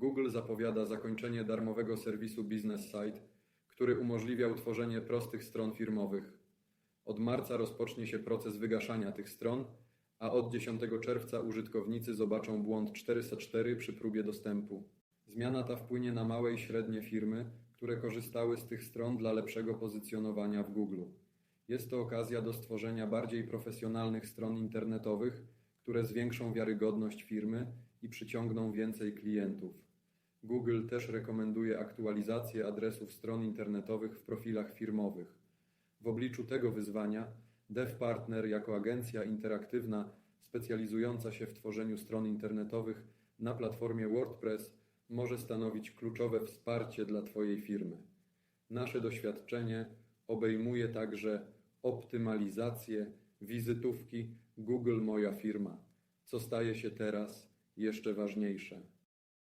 Google zapowiada zakończenie darmowego serwisu Business Site, który umożliwiał tworzenie prostych stron firmowych. Od marca rozpocznie się proces wygaszania tych stron, a od 10 czerwca użytkownicy zobaczą błąd 404 przy próbie dostępu. Zmiana ta wpłynie na małe i średnie firmy, które korzystały z tych stron dla lepszego pozycjonowania w Google. Jest to okazja do stworzenia bardziej profesjonalnych stron internetowych, które zwiększą wiarygodność firmy i przyciągną więcej klientów. Google też rekomenduje aktualizację adresów stron internetowych w profilach firmowych. W obliczu tego wyzwania DevPartner jako agencja interaktywna specjalizująca się w tworzeniu stron internetowych na platformie WordPress może stanowić kluczowe wsparcie dla Twojej firmy. Nasze doświadczenie obejmuje także optymalizację wizytówki Google Moja Firma, co staje się teraz jeszcze ważniejsze.